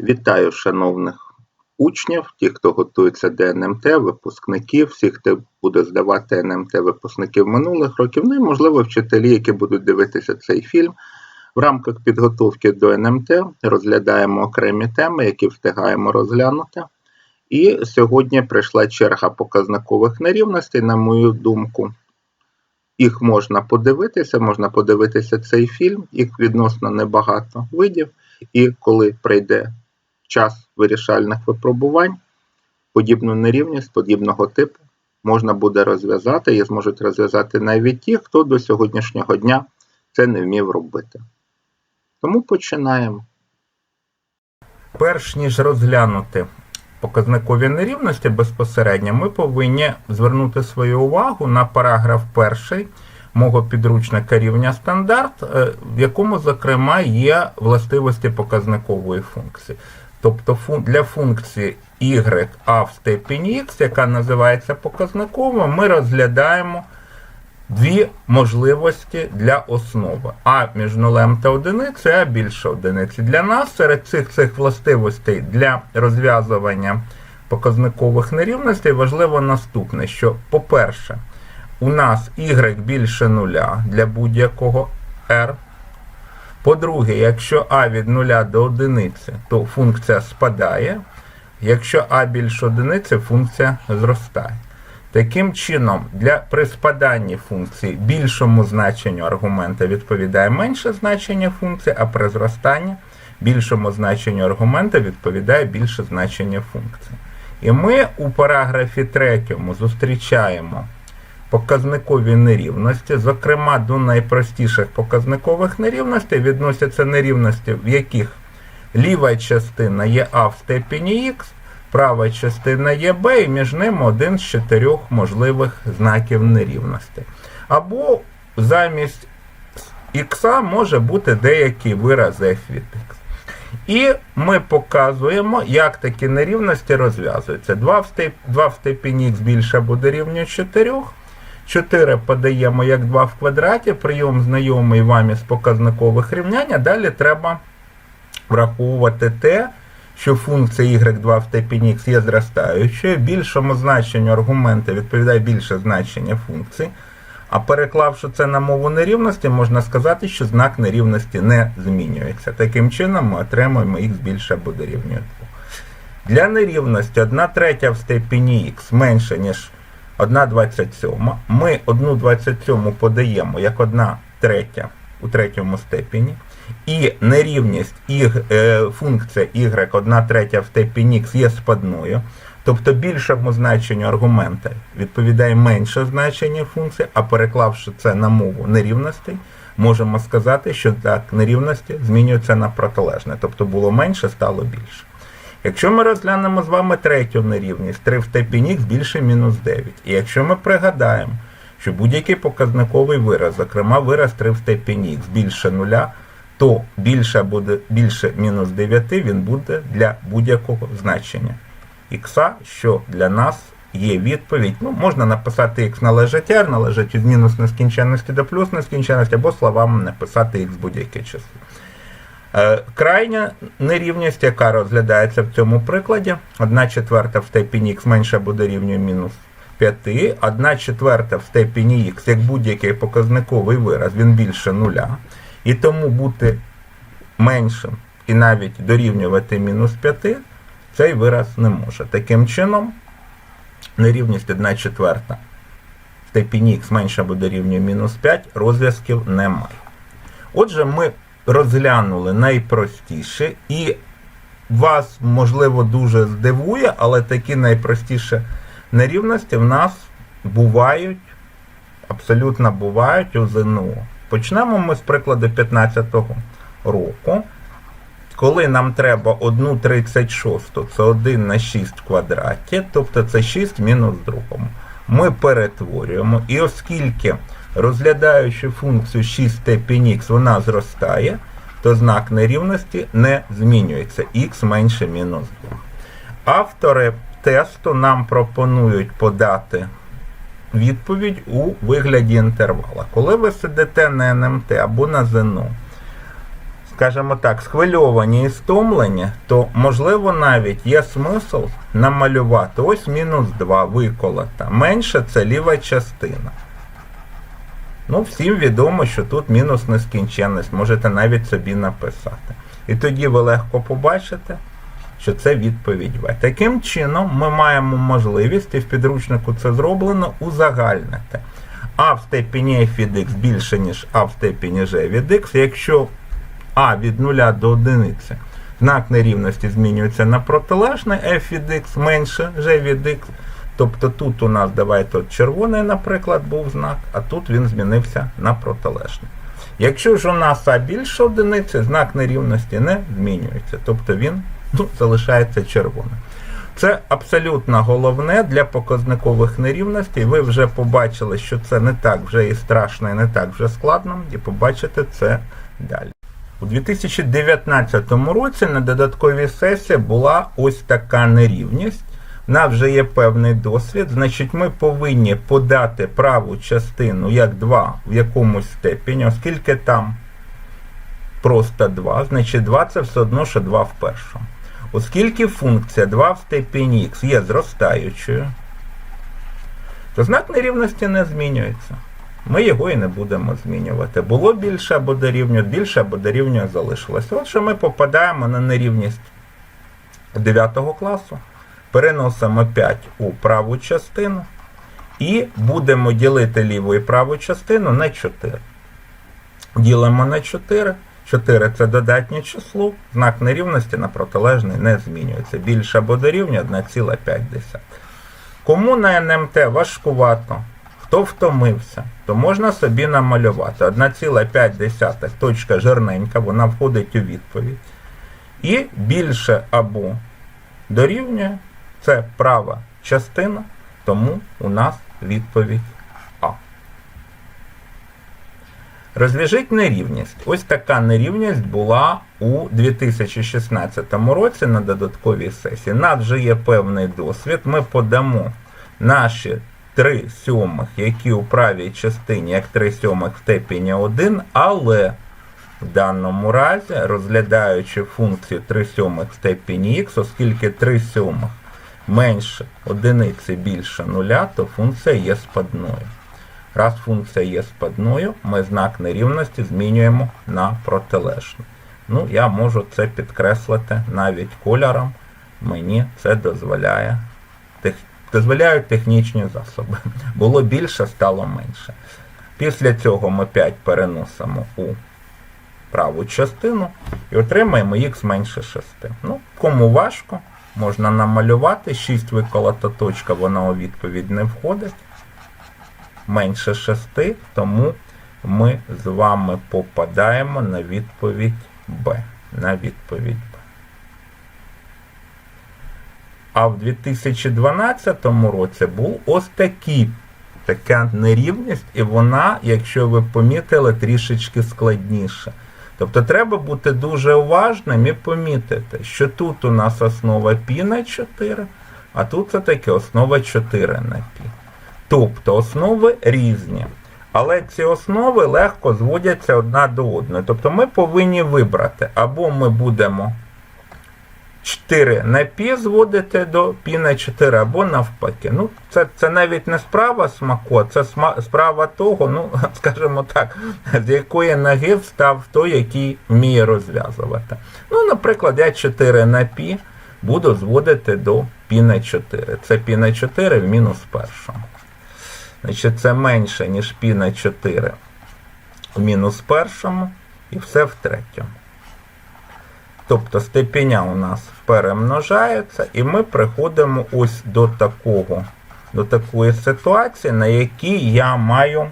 Вітаю шановних учнів, ті, хто готується до НМТ, випускників, всіх, хто буде здавати НМТ випускників минулих років, ну і, можливо, вчителі, які будуть дивитися цей фільм. В рамках підготовки до НМТ розглядаємо окремі теми, які встигаємо розглянути. І сьогодні прийшла черга показникових нерівностей, на мою думку. Їх можна подивитися, можна подивитися цей фільм, їх відносно небагато видів. І коли прийде час вирішальних випробувань, подібну нерівність подібного типу можна буде розв'язати і зможуть розв'язати навіть ті, хто до сьогоднішнього дня це не вмів робити. Тому починаємо. Перш ніж розглянути показникові нерівності безпосередньо, ми повинні звернути свою увагу на параграф перший мого підручника рівня стандарт, е, в якому, зокрема, є властивості показникової функції. Тобто для функції y а в степені x, яка називається показниковою, ми розглядаємо дві можливості для основи. А між нулем та одиницею, а більше одиниці. Для нас серед цих цих властивостей для розв'язування показникових нерівностей важливо наступне, що, по-перше, у нас y більше нуля для будь-якого r. По-друге, якщо а від 0 до 1, то функція спадає. Якщо а більше одиниці, функція зростає. Таким чином, для при спаданні функції більшому значенню аргумента відповідає менше значення функції, а при зростанні більшому значенню аргумента відповідає більше значення функції. І ми у параграфі 3 зустрічаємо показникові нерівності. Зокрема, до найпростіших показникових нерівностей відносяться нерівності, в яких ліва частина є А в степені Х, права частина є Б, і між ними один з чотирьох можливих знаків нерівності. Або замість х може бути деякий вираз f від x. І ми показуємо, як такі нерівності розв'язуються. 2 в, степ... 2 в степені х більше буде рівня 4. 4 подаємо як 2 в квадраті, прийом знайомий вам із показникових рівнянь, а далі треба враховувати те, що функція y2 в степені x є зростаючою, більшому значенню аргумента відповідає більше значення функції. А переклавши це на мову нерівності, можна сказати, що знак нерівності не змінюється. Таким чином ми отримуємо х більше або дорівнює 2. Для нерівності 1 третя в степені х менше, ніж 1,27. Ми 1,27 подаємо як 1 третя у третьому степені. І нерівність і, е, функція y 1 третя в степені x є спадною. Тобто більшому значенню аргумента відповідає менше значення функції, а переклавши це на мову нерівностей, можемо сказати, що так, нерівності змінюються на протилежне. Тобто було менше, стало більше. Якщо ми розглянемо з вами третю нерівність, 3 в степені х більше мінус 9. І якщо ми пригадаємо, що будь-який показниковий вираз, зокрема вираз 3 в степені х більше нуля, то більше буде більше мінус 9 він буде для будь-якого значення х, що для нас є відповідь. Ну, Можна написати х належить r, належить від мінус нескінченності до плюс нескінченності, або словами написати х будь-яке число. Е, крайня нерівність, яка розглядається в цьому прикладі, 1 четверта в степені х менше буде рівнює мінус 5, 1 четверта в степені х, як будь-який показниковий вираз, він більше нуля. І тому бути меншим і навіть дорівнювати мінус 5, цей вираз не може. Таким чином, нерівність 1 четверта в степені х менше буде рівнює мінус 5, розв'язків немає. Отже, ми розглянули найпростіше, і вас, можливо, дуже здивує, але такі найпростіші нерівності в нас бувають, абсолютно бувають у ЗНО. Почнемо ми з прикладу 15-го року. Коли нам треба 1,36, це 1 на 6 в квадраті, тобто це 6 мінус другому. Ми перетворюємо, і оскільки розглядаючи функцію 6 степені х, вона зростає, то знак нерівності не змінюється х менше мінус 2. Автори тесту нам пропонують подати відповідь у вигляді інтервала. Коли ви сидите на НМТ або на ЗНО, скажімо так, схвильовані і стомлені, то можливо навіть є смисл намалювати ось мінус 2 виколота. Менше це ліва частина. Ну, всім відомо, що тут мінус нескінченність, можете навіть собі написати. І тоді ви легко побачите, що це відповідь В. Таким чином, ми маємо можливість, і в підручнику це зроблено, узагальнити. А в степені f від x більше, ніж А в степені g від x, якщо А від 0 до 1, знак нерівності змінюється на протилежний, f від x менше g від x. Тобто тут у нас, давайте червоний, наприклад, був знак, а тут він змінився на протилежний. Якщо ж у нас А більше одиниці, знак нерівності не змінюється. Тобто він ну, залишається червоним. Це абсолютно головне для показникових нерівностей. Ви вже побачили, що це не так вже і страшно, і не так вже складно, і побачите це далі. У 2019 році на додатковій сесії була ось така нерівність. Нас вже є певний досвід, значить, ми повинні подати праву частину як 2 в якомусь степені, оскільки там просто 2, значить 2 це все одно, що 2 в першому. Оскільки функція 2 в степені х є зростаючою, то знак нерівності не змінюється. Ми його і не будемо змінювати. Було більше або дорівнює, більше або дорівнює залишилося. Отже, ми попадаємо на нерівність 9 класу, переносимо 5 у праву частину і будемо ділити ліву і праву частину на 4. Ділимо на 4. 4 це додатнє число, знак нерівності на протилежний не змінюється. Більше або дорівнює 1,5. Кому на НМТ важкувато, хто втомився, то можна собі намалювати 1,5 точка жирненька, вона входить у відповідь. І більше або дорівнює це права частина, тому у нас відповідь А. Розв'яжіть нерівність. Ось така нерівність була у 2016 році на додатковій сесії. У нас вже є певний досвід. Ми подамо наші 3 сьомих, які у правій частині, як 3 сьомих в степені 1, але в даному разі, розглядаючи функцію 3 сьомих в степені х, оскільки 3 сьомих менше одиниці більше нуля, то функція є спадною. Раз функція є спадною, ми знак нерівності змінюємо на протилежний. Ну, я можу це підкреслити навіть кольором. Мені це дозволяє тех... дозволяють технічні засоби. Було більше, стало менше. Після цього ми 5 переносимо у праву частину і отримаємо х менше 6. Ну, Кому важко, можна намалювати 6 виколота точка, вона у відповідь не входить менше 6, тому ми з вами попадаємо на відповідь Б. На відповідь Б. А в 2012 році був ось такий, така нерівність, і вона, якщо ви помітили, трішечки складніша. Тобто треба бути дуже уважним і помітити, що тут у нас основа π на 4, а тут це таки основа 4 на π. Тобто основи різні. Але ці основи легко зводяться одна до одної. Тобто ми повинні вибрати, або ми будемо 4 на пі зводите до пі на 4 або навпаки. Ну, Це це навіть не справа смаку, це справа того, ну, скажімо так, з якої ноги встав той, який вміє розв'язувати. Ну, Наприклад, я 4 на пі буду зводити до пі на 4. Це пі на 4 в мінус першому. Значить, Це менше, ніж пі на 4 в мінус першому і все в третьому. Тобто степеня у нас перемножається, і ми приходимо ось до такого, до такої ситуації, на якій я маю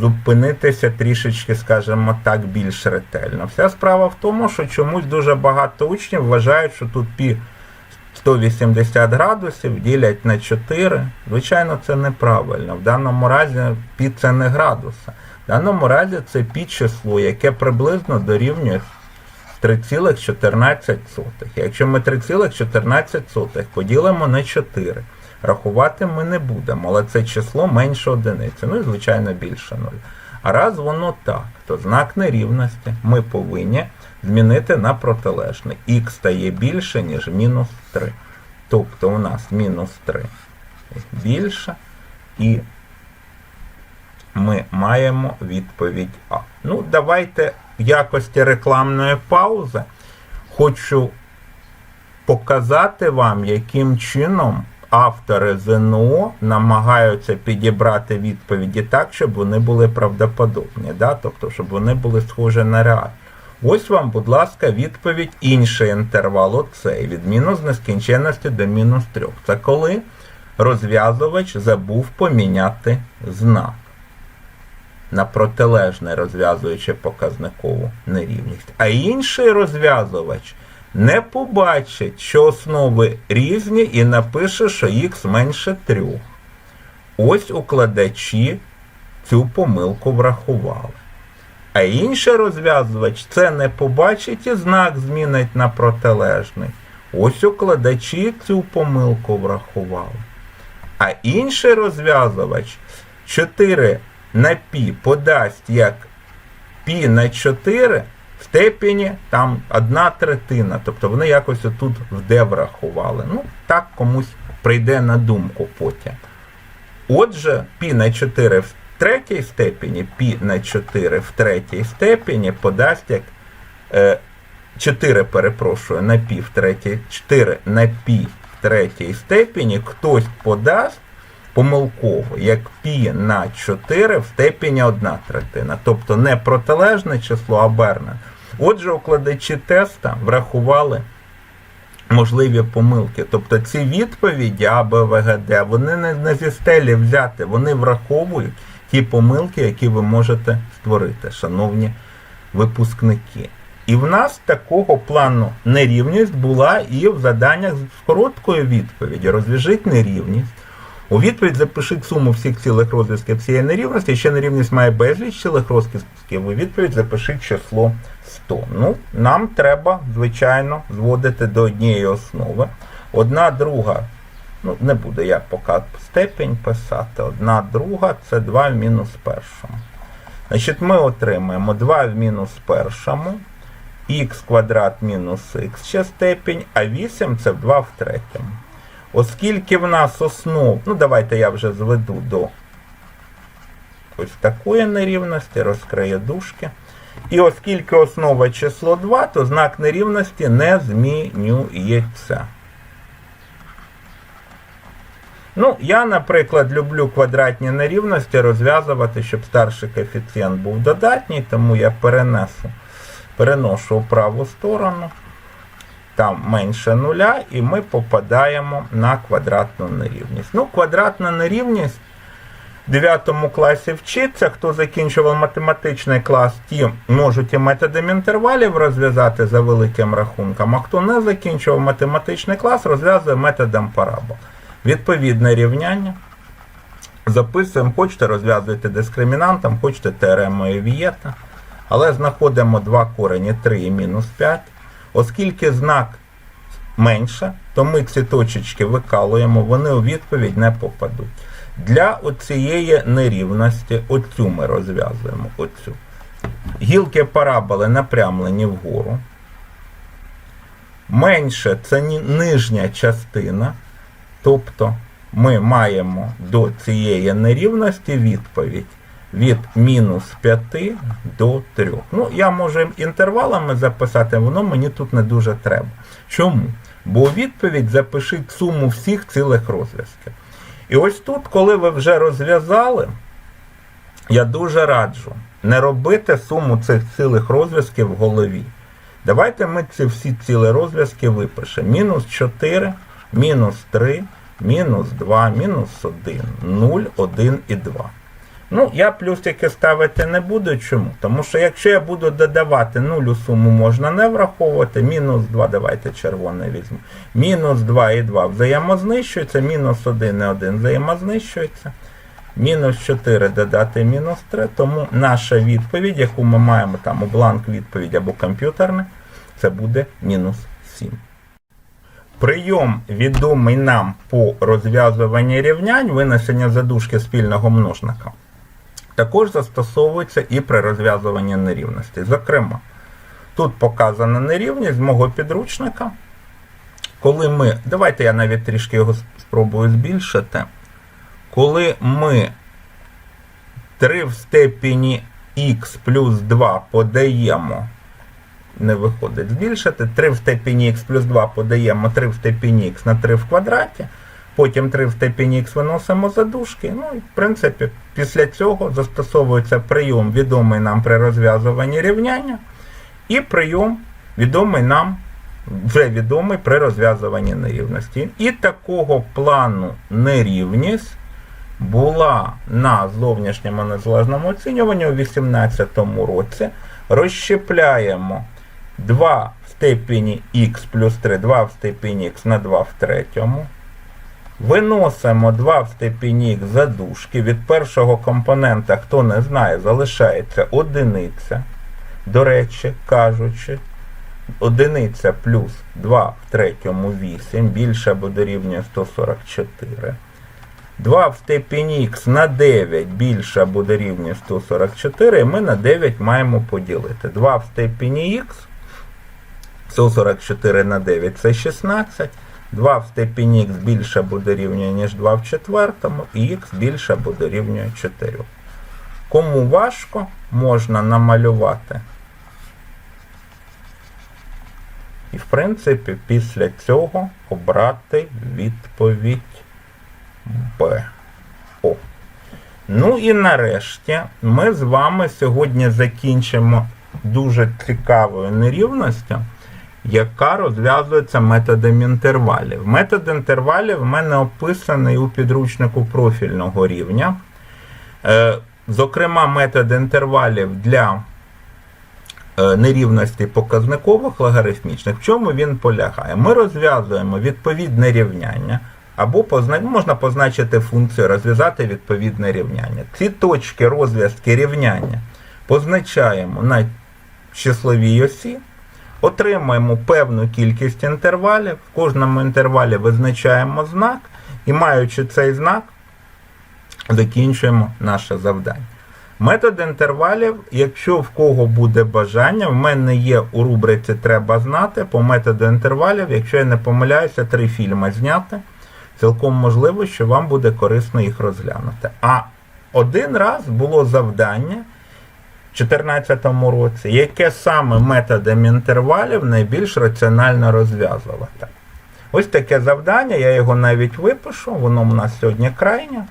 зупинитися трішечки, скажімо так, більш ретельно. Вся справа в тому, що чомусь дуже багато учнів вважають, що тут пі 180 градусів ділять на 4. Звичайно, це неправильно. В даному разі пі це не градуси. В даному разі це пі число, яке приблизно дорівнює 3,14. Якщо ми 3,14 поділимо на 4, рахувати ми не будемо, але це число менше одиниці, ну і звичайно більше 0. А раз воно так, то знак нерівності ми повинні змінити на протилежний. Х стає більше, ніж мінус 3. Тобто у нас мінус 3 більше, і ми маємо відповідь А. Ну, давайте в якості рекламної паузи хочу показати вам, яким чином автори ЗНО намагаються підібрати відповіді так, щоб вони були правдоподобні, да? тобто, щоб вони були схожі на реальні. Ось вам, будь ласка, відповідь інший інтервал, оцей, від мінус нескінченності до мінус 3. Це коли розв'язувач забув поміняти знак на протилежне розв'язуючи показникову нерівність. А інший розв'язувач не побачить, що основи різні, і напише, що х менше 3. Ось укладачі цю помилку врахували. А інший розв'язувач це не побачить і знак змінить на протилежний. Ось укладачі цю помилку врахували. А інший розв'язувач 4 на пі подасть як пі на 4 в степені там одна третина. Тобто вони якось отут в де врахували. Ну, так комусь прийде на думку потім. Отже, пі на 4 в третій степені, пі на 4 в третій степені подасть як е, 4, перепрошую, на пі в третій, 4 на пі в третій степені хтось подасть помилково, як пі на 4 в степені 1 третина. Тобто не протилежне число, а берне. Отже, укладачі теста врахували можливі помилки. Тобто ці відповіді А, Б, В, Г, Д, вони не, не зі стелі взяти, вони враховують ті помилки, які ви можете створити, шановні випускники. І в нас такого плану нерівність була і в заданнях з короткою відповіді. Розв'яжіть нерівність. У відповідь запишіть суму всіх цілих розв'язків цієї нерівності. Ще нерівність має безліч цілих розв'язків. У відповідь запишіть число 100. Ну, нам треба, звичайно, зводити до однієї основи. Одна друга, ну, не буду я поки степень писати. Одна друга це 2 в мінус першому. Значить, ми отримаємо 2 в мінус першому, х квадрат мінус х ще степень, а 8 це 2 в третьому. Оскільки в нас основ, ну давайте я вже зведу до ось такої нерівності, розкрию дужки. І оскільки основа число 2, то знак нерівності не змінюється. Ну, я, наприклад, люблю квадратні нерівності розв'язувати, щоб старший коефіцієнт був додатній, тому я перенесу, переношу в праву сторону там менше нуля, і ми попадаємо на квадратну нерівність. Ну, квадратна нерівність в 9 класі вчиться. Хто закінчував математичний клас, ті можуть і методом інтервалів розв'язати за великим рахунком, а хто не закінчував математичний клас, розв'язує методом парабол. Відповідне рівняння. Записуємо, хочете розв'язуєте дискримінантом, хочете теоремою Вієта. Але знаходимо два корені 3 і мінус 5. Оскільки знак менше, то ми ці точечки викалуємо, вони у відповідь не попадуть. Для оцієї нерівності, оцю ми розв'язуємо. оцю. Гілки параболи напрямлені вгору. Менше це нижня частина. Тобто ми маємо до цієї нерівності відповідь від мінус 5 до 3. Ну, я можу інтервалами записати, воно мені тут не дуже треба. Чому? Бо у відповідь запишіть суму всіх цілих розв'язків. І ось тут, коли ви вже розв'язали, я дуже раджу не робити суму цих цілих розв'язків в голові. Давайте ми ці всі цілі розв'язки випишемо. Мінус 4, мінус 3, мінус 2, мінус 1, 0, 1 і 2. Ну, я плюсики ставити не буду. Чому? Тому що якщо я буду додавати нулю суму можна не враховувати, мінус 2, давайте червоне візьму. Мінус 2 і 2 взаємознищується, мінус 1 і 1 взаємознищується. Мінус 4 додати мінус 3, тому наша відповідь, яку ми маємо там у бланк відповідь або комп'ютерне, це буде мінус 7. Прийом відомий нам по розв'язуванні рівнянь, винесення задушки спільного множника. Також застосовується і при розв'язуванні нерівностей. Зокрема, тут показана нерівність з мого підручника. Коли ми. Давайте я навіть трішки його спробую збільшити. Коли ми 3 в степені х плюс 2 подаємо, не виходить збільшити, 3 в степені х плюс 2 подаємо 3 в степені х на 3 в квадраті, потім 3 в степені х виносимо за дужки. Ну і в принципі, після цього застосовується прийом, відомий нам при розв'язуванні рівняння, і прийом, відомий нам, вже відомий при розв'язуванні нерівності. І такого плану нерівність була на зовнішньому незалежному оцінюванні у 2018 році. Розщепляємо 2 в степені х плюс 3, 2 в степені х на 2 в третьому. Виносимо 2 в степені х за. Від першого компонента, хто не знає, залишається одиниця. До речі, кажучи, одиниця плюс 2 в третьому 8, більше або дорівнює 144. 2 в степені х на 9 більше або дорівнює 144, і ми на 9 маємо поділити. 2 в степені х, 144 на 9 це 16. 2 в степені х більше або дорівнює, ніж 2 в четвертому, і х більше або дорівнює 4. Кому важко, можна намалювати. І, в принципі, після цього обрати відповідь Б. О. Ну і нарешті ми з вами сьогодні закінчимо дуже цікавою нерівністю, яка розв'язується методом інтервалів. Метод інтервалів в мене описаний у підручнику профільного рівня. Е, Зокрема, метод інтервалів для е, нерівностей показникових логарифмічних. В чому він полягає? Ми розв'язуємо відповідне рівняння. Або позна... можна позначити функцію, розв'язати відповідне рівняння. Ці точки розв'язки рівняння позначаємо на числовій осі, отримаємо певну кількість інтервалів, в кожному інтервалі визначаємо знак, і маючи цей знак, закінчуємо наше завдання. Метод інтервалів, якщо в кого буде бажання, в мене є у рубриці Треба знати по методу інтервалів, якщо я не помиляюся, три фільми зняти. Цілком можливо, що вам буде корисно їх розглянути. А один раз було завдання 2014 році, яке саме методом інтервалів найбільш раціонально розв'язувати. Ось таке завдання, я його навіть випишу, воно у нас сьогодні крайнє.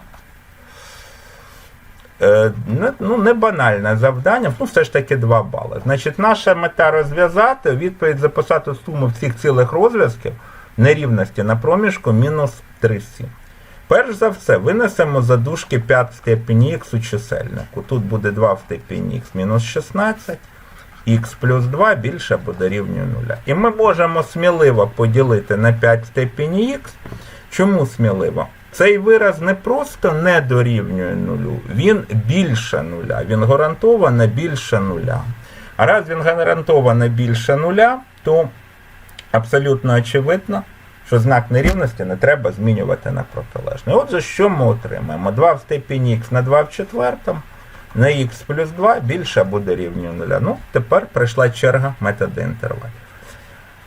Е, ну, не банальне завдання, ну все ж таки 2 бали. Значить, наша мета розв'язати, відповідь записати суму всіх цілих розв'язків нерівності на проміжку мінус 3,7. Перш за все, винесемо за дужки 5 в степені х у чисельнику. Тут буде 2 в степені х мінус 16, х плюс 2 більше або дорівнює 0. І ми можемо сміливо поділити на 5 в степені х. Чому сміливо? Цей вираз не просто не дорівнює нулю, він більше нуля. Він гарантовано більше нуля. А раз він гарантовано більше нуля, то абсолютно очевидно, що знак нерівності не треба змінювати на протилежний. Отже, що ми отримаємо? 2 в степені х на 2 в четвертому, на х плюс 2 більше або дорівнює нуля. Ну, тепер прийшла черга методу інтервалів.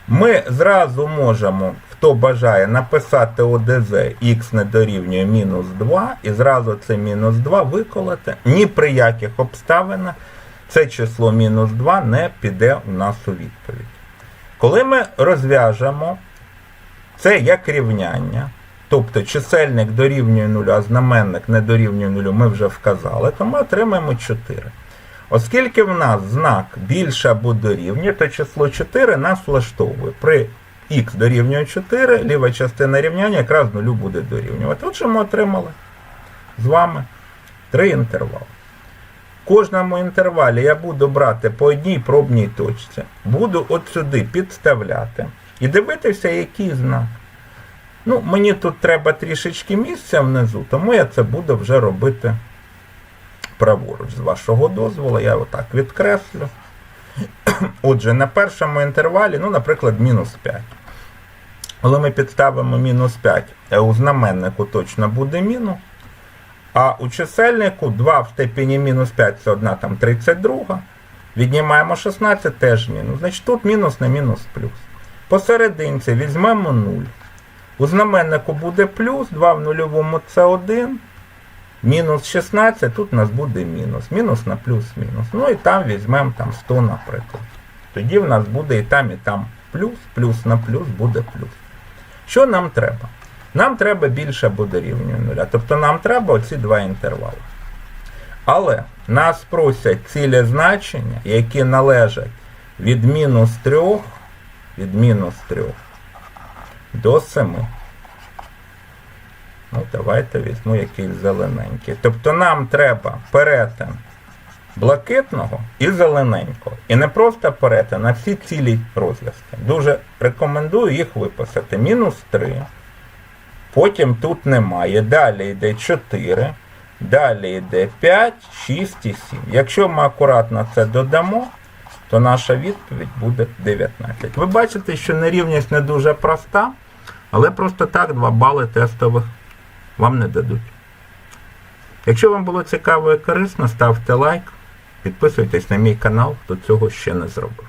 Ми зразу можемо, хто бажає, написати ОДЗ х не дорівнює мінус 2, і зразу це мінус 2 виколоти. Ні при яких обставинах це число мінус 2 не піде у нас у відповідь. Коли ми розв'яжемо це як рівняння, тобто чисельник дорівнює 0, а знаменник не дорівнює 0, ми вже вказали, то ми отримаємо 4. Оскільки в нас знак більше або дорівнює, то число 4 нас влаштовує. При х дорівнює 4, ліва частина рівняння якраз 0 буде дорівнювати. Отже, ми отримали з вами три інтервали. В кожному інтервалі я буду брати по одній пробній точці, буду от сюди підставляти і дивитися, який знак. Ну, Мені тут треба трішечки місця внизу, тому я це буду вже робити праворуч. З вашого дозволу, я отак відкреслю. Отже, на першому інтервалі, ну, наприклад, мінус 5. Коли ми підставимо мінус 5, у знаменнику точно буде мінус. А у чисельнику 2 в степені мінус 5 це одна там 32. Віднімаємо 16 теж мінус. Значить тут мінус на мінус плюс. Посерединці візьмемо 0. У знаменнику буде плюс, 2 в нульовому це 1. Мінус 16, тут у нас буде мінус. Мінус на плюс мінус. Ну і там візьмемо там 100, наприклад. Тоді в нас буде і там, і там плюс, плюс на плюс буде плюс. Що нам треба? Нам треба більше або дорівнює нуля. Тобто нам треба оці два інтервали. Але нас просять цілі значення, які належать від мінус 3, від мінус 3 до 7. Ну, давайте візьму якийсь зелененький. Тобто нам треба перетин блакитного і зелененького. І не просто перетин, а всі цілі розв'язки. Дуже рекомендую їх виписати. Мінус 3. Потім тут немає. Далі йде 4. Далі йде 5, 6 і 7. Якщо ми акуратно це додамо, то наша відповідь буде 19. Ви бачите, що нерівність не дуже проста, але просто так 2 бали тестових вам не дадуть. Якщо вам було цікаво і корисно, ставте лайк, підписуйтесь на мій канал, хто цього ще не зробив.